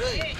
ఇప్పుడు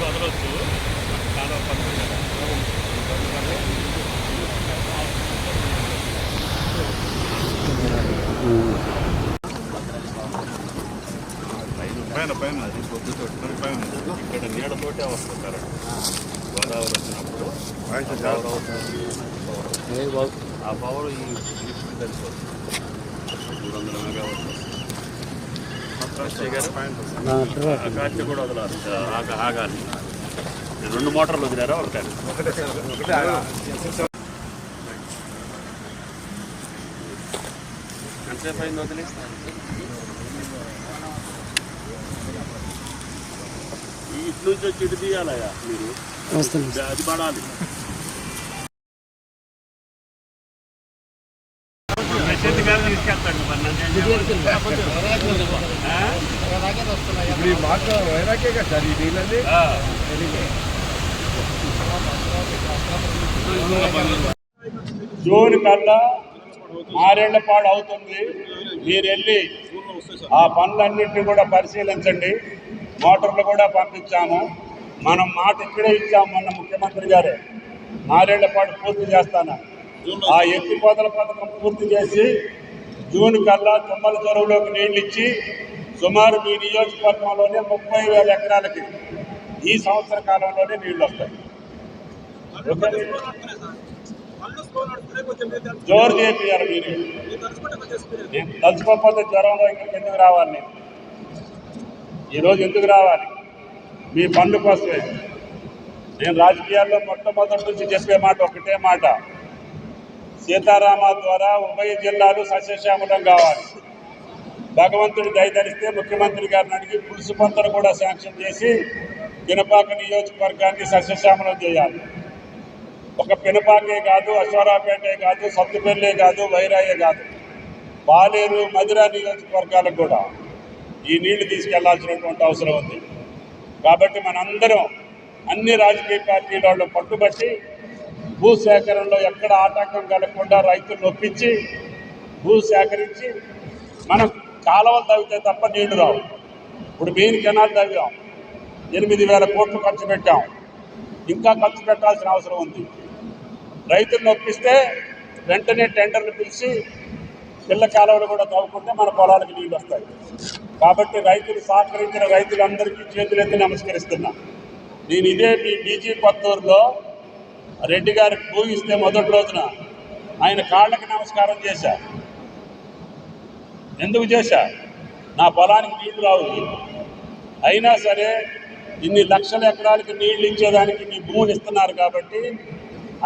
వదలొచ్చు చాలా పైన పైన అది పొద్దుతోటి మరి పైన ఇక్కడ నీడతోటే వస్తుంది కరెంట్ గోదావరి వచ్చినప్పుడు. ఆ పవర్ ఈ లిఫ్ట్ కలిసిపోతుంది మూడు వందల మెగావాట్ ఆ గాలి కూడా వదలాలి ఆగ ఆగాలి. రెండు మోటార్లు వదిలేరా? ఒకటి. ఎంతసేపు అయింది వదిలి? ఈ ఇటు నుంచి వచ్చి ఇటు తీయాలయ్యా మీరు? అది పడాలి. తీసుకెళ్తాడు మరి నన్ను ఇప్పుడు ఈ మాట వైరాగ్య కదా సార్ ఈ నీళ్ళది ఆ. జూన్ కల్లా ఆరేళ్ళపాడు అవుతుంది. మీరు వెళ్ళి ఆ పనులన్నింటినీ కూడా పరిశీలించండి. మోటార్లు కూడా పంపించాము. మనం మాట ఇక్కడే ఇచ్చాము మొన్న ముఖ్యమంత్రి గారే. ఆరేళ్ళపాడు పూర్తి చేస్తాను. ఆ ఎత్తిపోతల పథకం పూర్తి చేసి జూన్ కల్లా తుమ్మల చెరువులోకి నీళ్ళు ఇచ్చి సుమారు మీ నియోజకవర్గంలోనే ముప్పై వేల ఎకరాలకి ఈ సంవత్సర కాలంలోనే నీళ్ళు వస్తాయి? జోరు చేయాలి మీరు. నేను తలుచుకోకపోతే జ్వరంలో ఇక్కడికి ఎందుకు రావాలి నేను. ఈరోజు ఎందుకు రావాలి? మీ పనుల కోసమే. నేను రాజకీయాల్లో మొట్టమొదటి నుంచి చెప్పే మాట ఒకటే మాట. సీతారామ ద్వారా ఉభయ జిల్లాలు సస్యశ్యామలం కావాలి. భగవంతుడు దయదరిస్తే ముఖ్యమంత్రి గారిని అడిగి పులుసు పంతను కూడా శాంక్షన్ చేసి పినపాక నియోజకవర్గాన్ని సస్యశ్యామలం చేయాలి. ఒక పినపాకే కాదు అశ్వరాపేటే కాదు సత్తుపల్లే కాదు వైరాయే కాదు. పాలేరు మధుర నియోజకవర్గాలకు కూడా ఈ నీళ్ళు తీసుకెళ్ళాల్సినటువంటి అవసరం ఉంది. కాబట్టి మనందరం అన్ని రాజకీయ పార్టీల వాళ్ళు పట్టుబట్టి భూ సేకరణలో ఎక్కడ ఆటంకం కలగకుండా రైతులు ఒప్పించి భూ సేకరించి మనం కాలువలు తవ్వితే తప్ప నీళ్ళు రావు. ఇప్పుడు మెయిన్ కెనాల్ తవ్వాం. ఎనిమిది వేల కోట్లు ఖర్చు పెట్టాం. ఇంకా ఖర్చు పెట్టాల్సిన అవసరం ఉంది. రైతులను ఒప్పిస్తే వెంటనే టెండర్లు పిలిచి పిల్ల కాలువలు కూడా తవ్వుకుంటే మన పొలాలకు నీళ్ళు వస్తాయి. కాబట్టి రైతులు సహకరించిన రైతులందరికీ చేతులెత్తి నమస్కరిస్తున్నా. నేను ఇదే మీ బీజీ కొత్తూరులో రెడ్డి గారికి భూమి ఇస్తే మొదటి రోజున ఆయన కాళ్ళకి నమస్కారం చేశా. ఎందుకు చేశా? నా పొలానికి నీళ్ళు రావు. అయినా సరే ఇన్ని లక్షల ఎకరాలకి నీళ్ళు ఇచ్చేదానికి మీ భూములు ఇస్తున్నారు కాబట్టి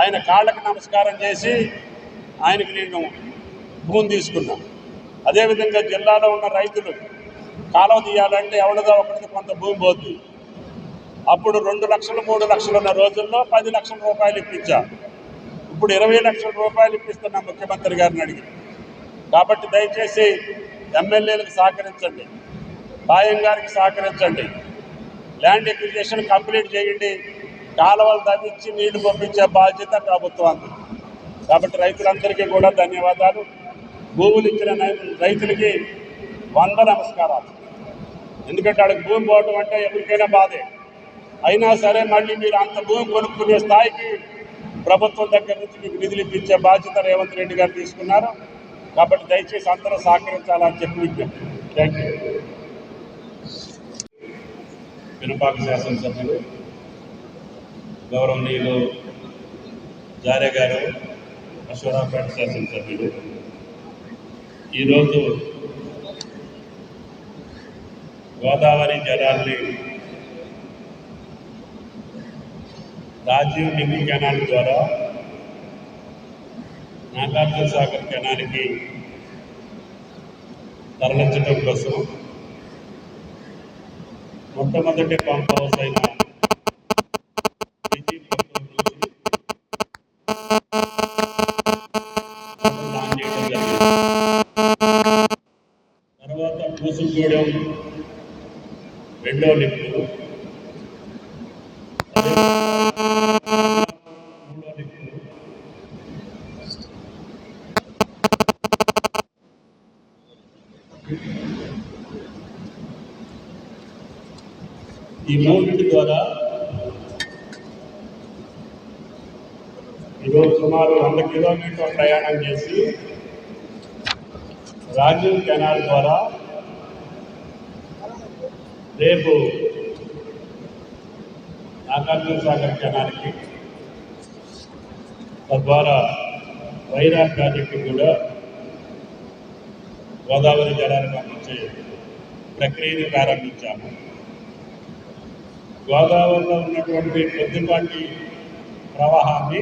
ఆయన కాళ్ళకి నమస్కారం చేసి ఆయనకి నేను భూమి తీసుకున్నా. అదేవిధంగా జిల్లాలో ఉన్న రైతులు కాలువ తీయాలంటే ఎవరిదో ఒకరిది కొంత భూమి పోతుంది. అప్పుడు రెండు లక్షలు మూడు లక్షలు ఉన్న రోజుల్లో పది లక్షల రూపాయలు ఇప్పించా. ఇప్పుడు ఇరవై లక్షల రూపాయలు ఇప్పిస్తున్నా ముఖ్యమంత్రి గారిని అడిగి. కాబట్టి దయచేసి ఎమ్మెల్యేలకు సహకరించండి. పాయం గారికి సహకరించండి. ల్యాండ్ ఎక్విజేషన్ కంప్లీట్ చేయండి. కాలువలు తవ్వించి నీళ్ళు పంపించే బాధ్యత ప్రభుత్వానికి. కాబట్టి రైతులందరికీ కూడా ధన్యవాదాలు. భూములు ఇచ్చిన రైతులకి వంద నమస్కారాలు. ఎందుకంటే అక్కడికి భూమి పోవటం అంటే ఎవరికైనా బాధే. అయినా సరే మళ్ళీ మీరు అంత భూమి కొనుక్కునే స్థాయికి ప్రభుత్వం దగ్గర నుంచి మీకు నిధులు ఇప్పించే బాధ్యత రేవంత్ రెడ్డి గారు తీసుకున్నారు. కాబట్టి దయచేసి అందరూ సహకరించాలని చెప్పి విజ్ఞప్తి. థ్యాంక్ యూ పినపాక శాసనసభ్యులు గౌరవనీయులు జారే గారు అశ్వరాపేట శాసనసభ్యులు. ఈరోజు గోదావరి జలాల్ని రాజీవ్ లింగి కెనాల్ ద్వారా నాగార్జున సాగర్ కెనాల్కి తరలించడం కోసం మొట్టమొదటి పంప్ హౌస్ అయిన తర్వాత పూసుగూడెం రెండో లిఫ్ట్ ఈ మూడింటి ద్వారా ఈరోజు సుమారు వంద కిలోమీటర్ల ప్రయాణం చేసి రాజీవ్ కెనాల్ ద్వారా రేపు నాగార్జున సాగర్ కెనాల్కి తద్వారా వైరా ప్రాజెక్టు కూడా గోదావరి జలాన్ని పంపించే ప్రక్రియను ప్రారంభించాము. గోదావరిలో ఉన్నటువంటి కొద్దిపాటి ప్రవాహాన్ని